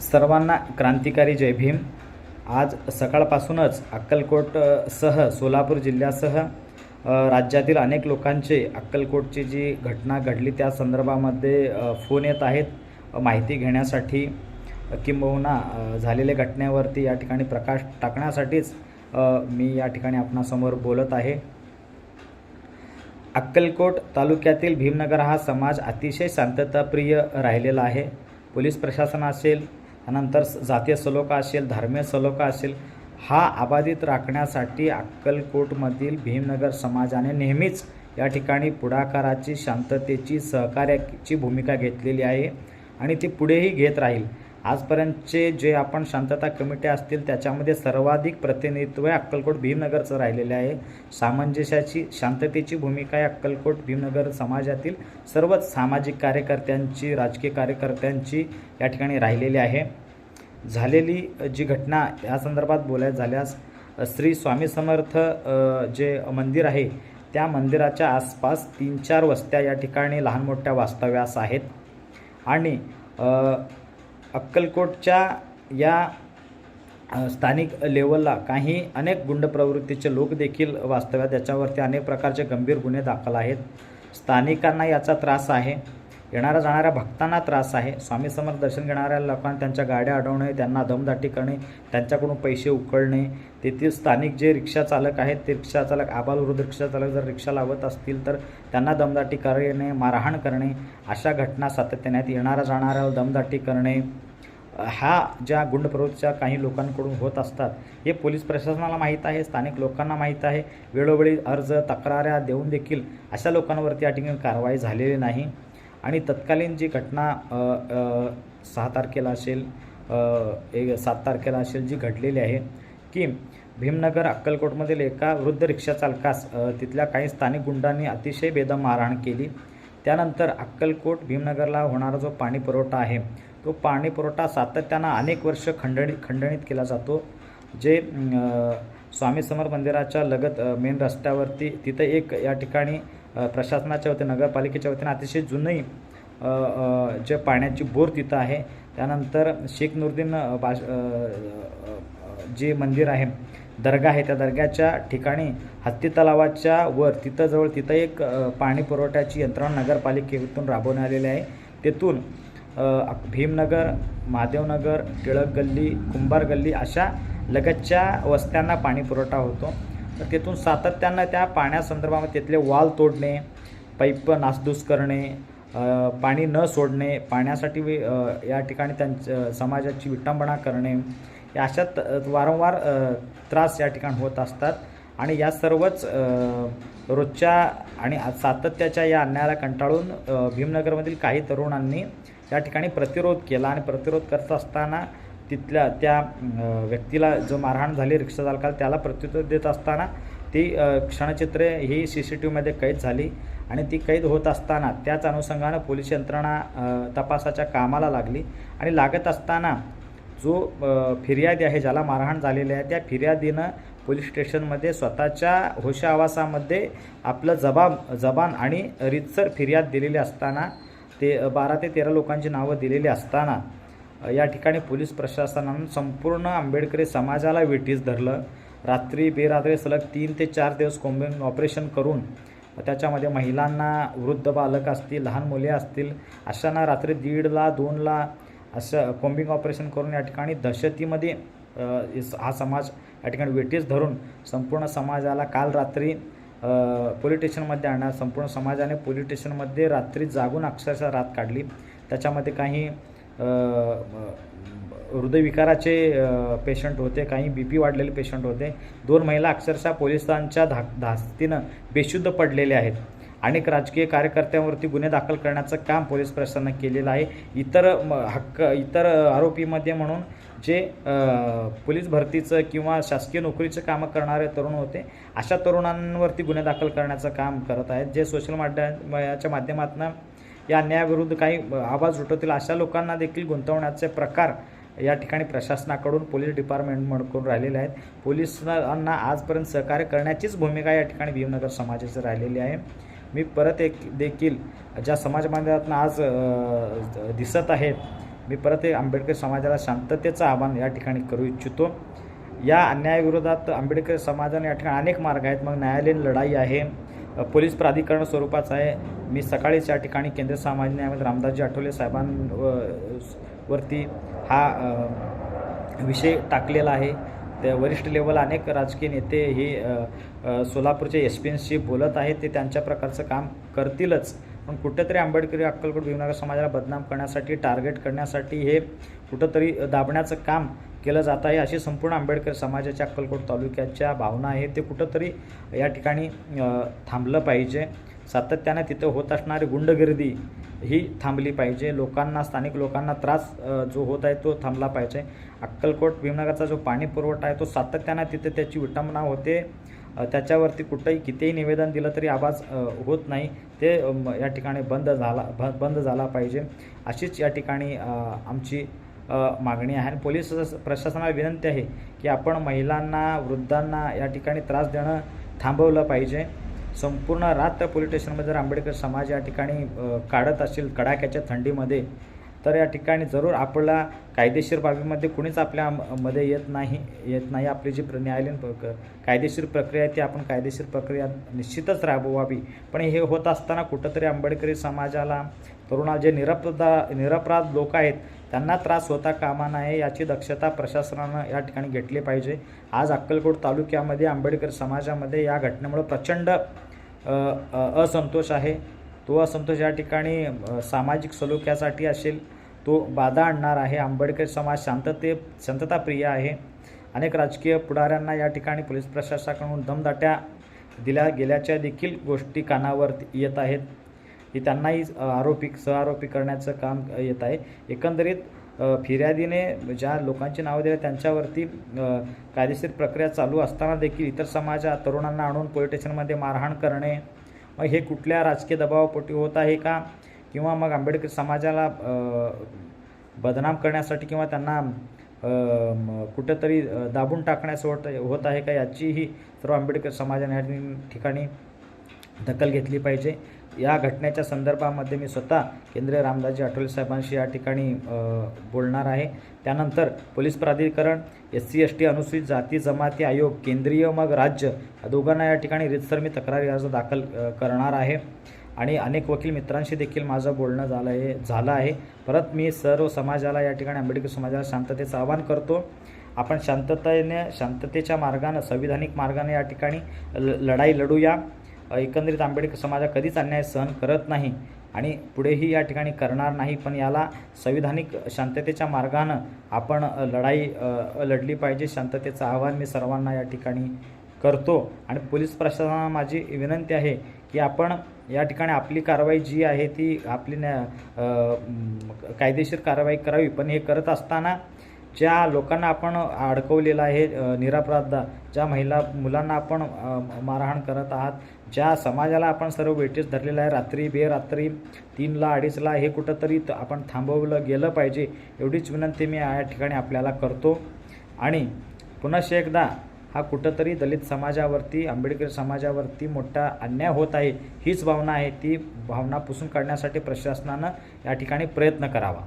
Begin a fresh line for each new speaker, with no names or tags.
सर्वांना क्रांतिकारी जय भीम. आज सकाळपासूनच अक्कलकोटसह सोलापूर जिल्ह्यासह राज्यातील अनेक लोकांचे अक्कलकोटची जी घटना घडली त्या संदर्भामध्ये फोन येत आहेत. माहिती घेण्यासाठी किंबहुना झालेल्या घटनेवरती या ठिकाणी प्रकाश टाकण्यासाठीच मी या ठिकाणी आपणासमोर बोलत आहे. अक्कलकोट तालुक्यातील भीमनगर हा समाज अतिशय शांतताप्रिय राहिलेला आहे. पोलीस प्रशासन असेल त्यानंतर जातीय सलोखा असेल धार्मिक सलोखा असेल हा अबाधित राखण्यासाठी अक्कलकोटमधील भीमनगर समाजाने नेहमीच या ठिकाणी पुढाकाराची शांततेची सहकार्याची भूमिका घेतलेली आहे आणि ती पुढेही घेत राहील. आजपर्यंतचे जे आपण शांतता कमिटी असतील त्याच्यामध्ये सर्वाधिक प्रतिनिधित्व अक्कलकोट भीमनगरचं राहिलेले आहे. सामंजस्याची शांततेची भूमिका आहे अक्कलकोट भीमनगर समाजातील सर्वच सामाजिक कार्यकर्त्यांची राजकीय कार्यकर्त्यांची या ठिकाणी राहिलेली आहे. झालेली जी घटना या संदर्भात बोलायचं झाल्यास श्री स्वामी समर्थ जे मंदिर आहे त्या मंदिराच्या आसपास तीन चार वस्त्या या ठिकाणी लहान मोठ्या वास्तव्यास आहेत. आणि अक्कलकोटच्या या स्थानिक लेवलला काही अनेक गुंड प्रवृत्तीचे लोक देखील वास्तव्यात. याच्यावरती अनेक प्रकारचे गंभीर गुन्हे दाखल आहेत. स्थानिकांना याचा त्रास आहे. येणाऱ्या जाणाऱ्या भक्तांना त्रास आहे. स्वामी समर्थ दर्शन घेणाऱ्या लोकांना त्यांच्या गाड्या अडवणे त्यांना दमदाटी करणे त्यांच्याकडून पैसे उकळणे. तेथील स्थानिक जे रिक्षा चालक आहेत ते रिक्षा चालक आबालवृद्ध रिक्षा चालक जर रिक्षा लावत असतील तर त्यांना दमदाटी करणे मारहाण करणे. अशा घटना सातत्याने आहेत येणाऱ्या जाणाऱ्या दमदाटी करणे. हा ज्या गुंड प्रवृत्तीच्या काही लोकांकडून होत असतात हे पोलीस प्रशासनाला माहीत आहे स्थानिक लोकांना माहीत आहे. वेळोवेळी अर्ज तक्राऱ्या देऊन देखील अशा लोकांवरती या ठिकाणी कारवाई झालेली नाही. आणि तत्कालीन जी घटना सहा तारखेला असेल एक सात तारखेला असेल जी घडलेली आहे की भीमनगर अक्कलकोटमधील एका वृद्ध रिक्षा चालकास तिथल्या काही स्थानिक गुंडांनी अतिशय बेदम मारहाण केली. त्यानंतर अक्कलकोट भीमनगरला होणारा जो पाणी पुरवठा आहे तो पाणी पुरवठा सातत्यानं अनेक वर्ष खंडणी खंडणीत केला जातो. जे स्वामी समर मंदिराच्या लगत मेन रस्त्यावरती तिथं एक या ठिकाणी प्रशासनाच्या वतीने नगरपालिकेच्या वतीने अतिशय जुनही जे पाण्याची बोर तिथं आहे त्यानंतर शेख नुरुद्दीन बाश जे मंदिर आहे दर्गा आहे त्या दर्ग्याच्या ठिकाणी हत्ती तलावाच्या वर तिथं जवळ तिथं एक पाणी पुरवठ्याची यंत्रणा नगरपालिकेतून राबवण्यात आलेली आहे. तेथून भीमनगर महादेवनगर टिळक गल्ली कुंभार गल्ली अशा लगतच्या वस्त्यांना पाणी पुरवठा होतो. तर तिथून सातत्यानं त्या पाण्यासंदर्भामध्ये तिथले वाल तोडणे पाईप नासधूस करणे पाणी न सोडणे पाण्यासाठी या ठिकाणी त्यांच्या समाजाची विटंबना करणे या अशा त- वारंवार त्रास या ठिकाणी होत असतात. आणि या सर्वच रोजच्या आणि सातत्याच्या या अन्यायाला कंटाळून भीमनगरमधील काही तरुणांनी या ठिकाणी प्रतिरोध केला. आणि प्रतिरोध करत असताना तिथल्या त्या व्यक्तीला जो मारहाण झाली रिक्षा चालकाला त्याला प्रत्युत्तर देत असताना ती क्षणचित्रे ही सी सी टी व्हीमध्ये कैद झाली आणि ती कैद होत असताना त्याच अनुषंगानं पोलीस यंत्रणा तपासाच्या कामाला लागली आणि लागत असताना जो फिर्यादी आहे ज्याला मारहाण झालेली आहे त्या फिर्यादीनं पोलीस स्टेशनमध्ये स्वतःच्या होशावासामध्ये आपलं जबाब जबान आणि रितसर फिर्याद दिलेली असताना ते बारा ते तेरा लोकांची नावं दिलेली असताना या ठिकाणी पोलीस प्रशासनानं संपूर्ण आंबेडकरी समाजाला वेठीस धरलं. रात्री बेरात्री सलग तीन ते चार दिवस कोंबिंग ऑपरेशन करून त्याच्यामध्ये महिलांना वृद्ध बालक असतील लहान मुले असतील अशांना रात्री दीडला दोनला असं कोंबिंग ऑपरेशन करून या ठिकाणी दहशतीमध्ये हा समाज या ठिकाणी वेठीस धरून संपूर्ण समाजाला काल रात्री अ, पोलीस स्टेशनमध्ये आणणार संपूर्ण समाजाने पोलीस स्टेशनमध्ये रात्री जागून अक्षरशः रात काढली. त्याच्यामध्ये काही हृदयविकाराचे पेशंट होते काही बी पी वाढलेले पेशंट होते. दोन महिला अक्षरशः पोलिसांच्या धा धास्तीनं बेशुद्ध पडलेले आहेत. अनेक राजकीय कार्यकर्त्यांवरती गुन्हे दाखल करण्याचं काम पोलीस प्रशासनानं केलेलं आहे. इतर म, हक्क इतर आरोपीमध्ये म्हणून जे पोलीस भरतीचं किंवा शासकीय नोकरीचं कामं करणारे तरुण होते अशा तरुणांवरती गुन्हे दाखल करण्याचं काम करत आहेत. जे सोशल माध्यमाच्या माध्यमातून या अन्यायाविरुद्ध काही आवाज उठवतील अशा लोकांना देखील गुंतवण्याचे प्रकार या ठिकाणी प्रशासनाकडून पोलीस डिपार्टमेंटकडून राहिलेले आहेत. पोलिसांना आजपर्यंत सहकार्य करण्याचीच भूमिका या ठिकाणी भीमनगर समाजाची राहिलेली आहे. मी परत एक देखील ज्या समाज आज दिसत आहेत मी परत एक आंबेडकर समाजाला शांततेचं आवाहन या ठिकाणी करू इच्छितो. या अन्यायाविरोधात आंबेडकर समाजाने या ठिकाणी अनेक मार्ग आहेत. मग न्यायालयीन लढाई आहे. पोलीस प्राधिकरण स्वरूपाचं आहे. मी सकाळीच या ठिकाणी केंद्र सामाजिक न्यायामध्ये रामदासजी आठवले साहेबांवरती हा विषय टाकलेला आहे. त्या वरिष्ठ लेवल अनेक राजकीय नेते हे सोलापूरच्या एस पी एनशी बोलत आहेत. ते त्यांच्या प्रकारचं काम करतीलच. पण कुठेतरी आंबेडकरी अक्कलकोट भीमनगर समाजाला बदनाम करण्यासाठी टार्गेट करण्यासाठी हे कुठंतरी दाबण्याचं काम केलं जात आहे अशी संपूर्ण आंबेडकर समाजाच्या अक्कलकोट तालुक्याच्या भावना आहे. ते कुठंतरी या ठिकाणी थांबलं पाहिजे. सातत्याने तिथं होत असणारी गुंडगिर्दी ही थांबली पाहिजे. लोकांना स्थानिक लोकांना त्रास जो होत आहे तो थांबला पाहिजे. अक्कलकोट भीमनगरचा जो पाणी पुरवठा आहे तो सातत्यानं तिथे त्याची विटंबना होते. त्याच्यावरती कुठंही कितीही निवेदन दिलं तरी आवाज होत नाही. ते या ठिकाणी बंद झाला भ बंद झाला पाहिजे. अशीच या ठिकाणी आमची मागणी आहे. आणि पोलीस प्रशासनाला विनंती आहे की आपण महिलांना वृद्धांना या ठिकाणी त्रास देणं थांबवलं पाहिजे. संपूर्ण रात्र पोलीस स्टेशनमध्ये जर आंबेडकर समाज या ठिकाणी काढत असेल कडाक्याच्या थंडीमध्ये तर या ठिकाणी जरूर आपला कायदेशीर बाबीमध्ये कुणीच आपल्या मध्ये येत नाही येत नाही आपली जी प्र न्यायालयीन कायदेशीर प्रक्रिया आहे ती आपण कायदेशीर प्रक्रिया निश्चितच राबवावी. पण हे होत असताना कुठंतरी आंबेडकरी समाजाला तरुणा जे निरपदा निरपराध लोक आहेत त्यांना त्रास होता कामा नये याची दक्षता प्रशासनानं या ठिकाणी घेतली पाहिजे. आज अक्कलकोट तालुक्यामध्ये आंबेडकर समाजामध्ये या घटनेमुळे प्रचंड असंतोष आहे. तो असंतोष या ठिकाणी सामाजिक सलोख्यासाठी असेल तो बाधा आणणार आहे. आंबेडकर समाज शांतते शांतताप्रिय आहे. अनेक राजकीय पुढाऱ्यांना या ठिकाणी पोलीस प्रशासनाकडून दमदाट्या दिल्या गेल्याच्या देखील गोष्टी कानावर येत आहेत. की त्यांनाही आरोपी सहआरोपी करण्याचं काम येत आहे. एकंदरीत फिर्यादीने ज्या लोकांची नावं दिली त्यांच्यावरती कायदेशीर प्रक्रिया चालू असताना देखील इतर समाजा तरुणांना आणून पोलीस स्टेशनमध्ये मारहाण करणे मग हे कुठल्या राजकीय दबावापोटी होत आहे का? किंवा मग आंबेडकर समाजाला बदनाम करण्यासाठी किंवा त्यांना कुठंतरी दाबून टाकण्यास होत होत आहे का याचीही सर्व आंबेडकर समाजाने ठिकाणी दखल घेतली पाहिजे. या घटनेच्या संदर्भामध्ये मी स्वतः केंद्रीय रामदासजी आठवले साहेबांशी या ठिकाणी बोलणार आहे. त्यानंतर पोलीस प्राधिकरण एस सी एस टी अनुसूचित जाती जमाती आयोग केंद्रीय मग राज्य दोघांना या ठिकाणी रितसर मी तक्रारी अर्ज दाखल करणार आहे. आणि अनेक वकील मित्रांशी देखील माझं बोलणं झालं आहे झालं आहे. परत मी सर्व समाजाला या ठिकाणी आंबेडकर समाजाला शांततेचं आवाहन करतो. आपण शांततेने शांततेच्या मार्गानं संविधानिक मार्गाने या ठिकाणी ल लढाई लढूया. एकंदरीत आंबेडकर समाज कधीच अन्याय सहन करत नाही आणि पुढेही या ठिकाणी करणार नाही पण याला संविधानिक शांततेच्या मार्गानं आपण लढाई लढली पाहिजे शांततेचं आव्हान मी सर्वांना या ठिकाणी करतो. आणि पोलीस प्रशासनाला माझी विनंती आहे की आपण या ठिकाणी आपली कारवाई जी आहे ती आपली न्या कायदेशीर कारवाई करावी पण हे करत असताना ज्या लोकांना आपण अडकवलेलं आहे निरापराध ज्या महिला मुलांना आपण मारहाण करत आहात ज्या समाजाला आपण सर्व वेटीस धरलेलं आहे रात्री बेरात्री तीनला अडीचला हे कुठंतरी आपण थांबवलं गेलं पाहिजे एवढीच विनंती मी या ठिकाणी आपल्याला करतो. आणि पुनश्च एकदा हा कुठंतरी दलित समाजावरती आंबेडकर समाजावरती मोठा अन्याय होत आहे हीच भावना आहे ती भावना पुसून काढण्यासाठी प्रशासनानं या ठिकाणी प्रयत्न करावा.